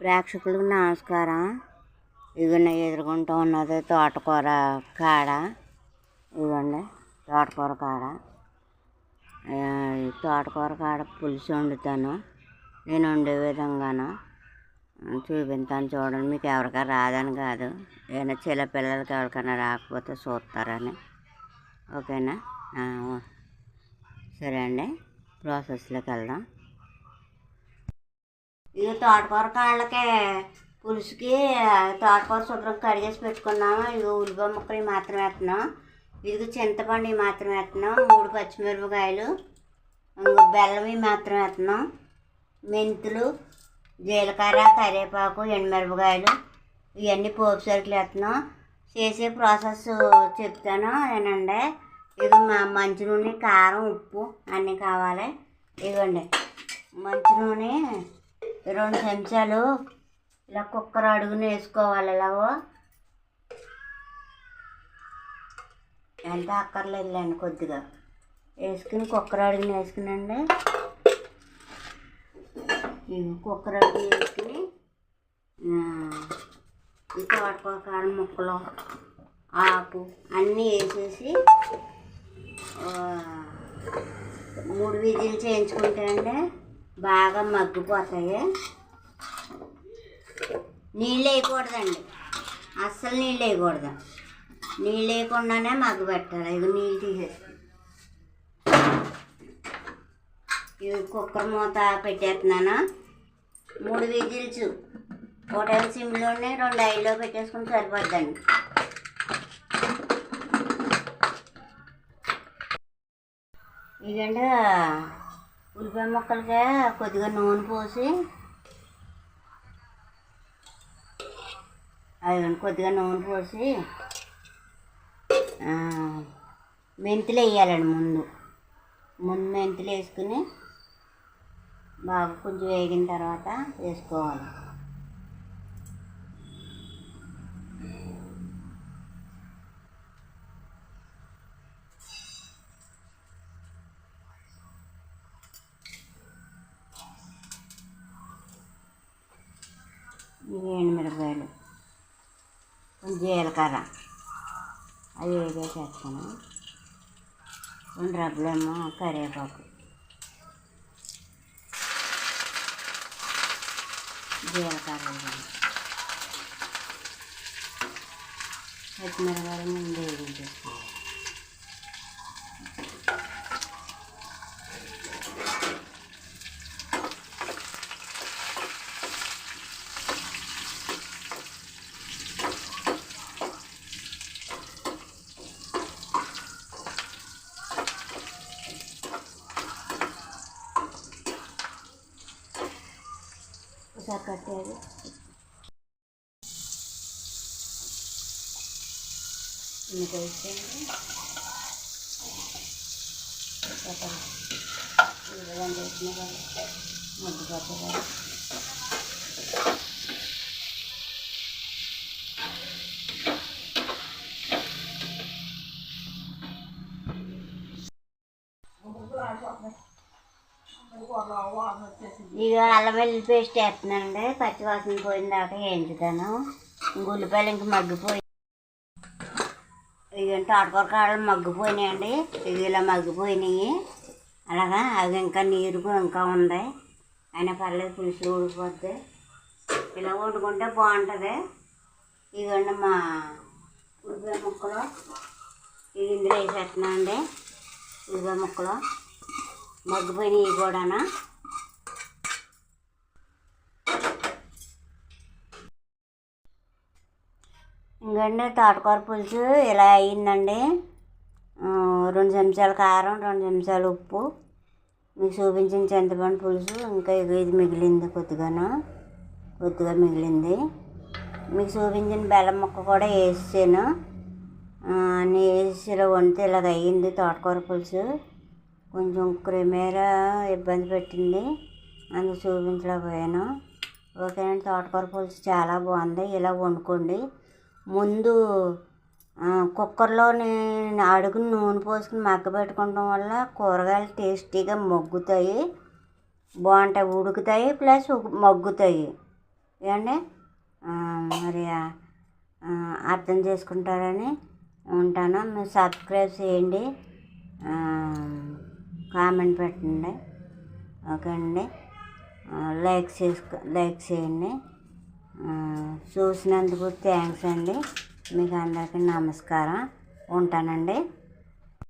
ప్రేక్షకులకు నమస్కారం. ఇదిగోండి ఎదుర్కొంటూ ఉన్నది తోటకూర కాడ. ఇదిగోండి తోటకూర కాడ. తోటకూర కాడ పులుసు వండుతాను. నేను వండే విధంగాను చూపించాను చూడండి మీకు ఎవరికైనా రాదని కాదు. ఏదైనా చిన్న పిల్లలకి ఎవరికైనా రాకపోతే చూస్తారని. ఓకేనా? సరే అండి ప్రాసెస్లోకి వెళ్దాం. ఇది తోటకూర కాళ్ళకి పులుసుకి తోటకూర శుభ్రం కడిగేసి పెట్టుకున్నాము. ఇవి ఉల్లిపాయ ముక్కలు మాత్రం వేస్తున్నాం. ఇది చింతపండు మాత్రం వేస్తున్నాం. మూడు పచ్చిమిరపకాయలు ఇంకో బెల్లం మాత్రం వేస్తున్నాం. మెంతులు జీలకర్ర కరివేపాకు ఎండుమిరపకాయలు ఇవన్నీ పోపు సరుకులు వేస్తున్నాం. చేసే ప్రాసెస్ చెప్తాను ఏనండి ఇది మా మంచి నూనె కారం ఉప్పు అన్నీ కావాలి. ఇవ్వండి మంచి నూనె రెండు చెంచాలు ఇలా కుక్కర్ అడుగున వేసుకోవాలి ఇలాగో ఎంత అక్కర్లేదులేండి కొద్దిగా. వేసుకుని కుక్కర్ అడుగున వేసుకునండి. ఇవి కుక్కర్ అడుగు వేసుకుని ఈ తోటకూర కారం ముక్కలు ఆకు అన్నీ వేసేసి మూడు విజిల్ చేయించుకుంటే అండి బాగా మగ్గిపోతాయి. నీళ్ళు వేయకూడదండి. అస్సలు నీళ్ళు వేయకూడదు. నీళ్ళు వేయకుండానే మగ్గు పెట్టాలి. ఇవి నీళ్ళు తీసేసి ఇవి కుక్కర్ మూత పెట్టేస్తున్నాను. మూడు విజిల్స్. ఒకటేమో సిమ్లోనే రెండు ఐదులో పెట్టేసుకుని సరిపోద్దండి. ఇదంటే ఉల్లిపాయ ముక్కలకే కొద్దిగా నూనె పోసి అవి కొద్దిగా నూనె పోసి మెంతులు వేయాలండి ముందు. ముందు మెంతులు వేసుకుని బాగా కొంచెం వేగిన తర్వాత వేసుకోవాలి. ఎండుమిరపకాయలు కొంచెం జీలకర్ర. అవి వేసేస్తాను రెండు రబ్బలేమో కరివేపాకు. జీలకర్ర పచ్చిమిరపకాయలు ముందు వేయించేస్తాను ఒకసారి కట్టేది. ఇంకా వేసేయండి ఉల్లిగడ్డ వేసిన ముద్దు పచ్చగా ఇక అల్లం వెల్లుల్లి పేస్ట్ వేస్తున్నానండి. పచ్చి వాసన పోయిన దాకా వేయించుతాను. గుల్లిపాయలు ఉల్లిపాయలు ఇంక మగ్గిపోయి ఇక తోటకూర కాడలు మగ్గిపోయినాయండి. ఇవి ఇలా మగ్గిపోయినాయి. అలాగా అవి ఇంకా నీరు ఇంకా ఉంది. అయినా పర్లేదు పులుసు ఊడిపోద్ది. ఇలా వండుకుంటే బాగుంటుంది. ఇదిగోండి మా ఉల్లిపాయ ముక్కలు. ఇవి ఇందులో వేసేస్తున్నానండి. ఉల్లిపాయ ముక్కలు. మగ్గిపోయినాయి కూడానా. ఇంకండి తోటకూర పులుసు ఇలా అయ్యిందండి. రెండు చెంచాలు కారం రెండు చెంచాలు ఉప్పు. మీకు చూపించిన చింతపండు పులుసు ఇంకా ఇది మిగిలింది కొద్దిగాను కొద్దిగా మిగిలింది. మీకు చూపించిన బెల్లం ముక్క కూడా వేసాను. అన్నీ వేసి ఇలా వండితే ఇలాగ అయ్యింది తోటకూర పులుసు. కొంచెం క్రిమేర ఇబ్బంది పెట్టింది అందుకు చూపించలేకపోయాను. ఓకేనండి తోటకూర పులుసు చాలా బాగుంది ఇలా వండుకోండి. ముందు కుక్కర్లోని అడుగున నూనె పోసుకుని మగ్గబెట్టుకోవడం వల్ల కూరగాయలు టేస్టీగా మగ్గుతాయి బాగుంటాయి ఉడుకుతాయి ప్లస్ మగ్గుతాయి. ఏమండి? మరి అర్థం చేసుకుంటారని ఉంటాను. మీరు సబ్స్క్రైబ్ చేయండి. కామెంట్ పెట్టండి. ఓకే అండి. లైక్ చేసుకో లైక్ చేయండి. చూసినందుకు థ్యాంక్స్ అండి. మీకు అందరికీ నమస్కారం. ఉంటానండి.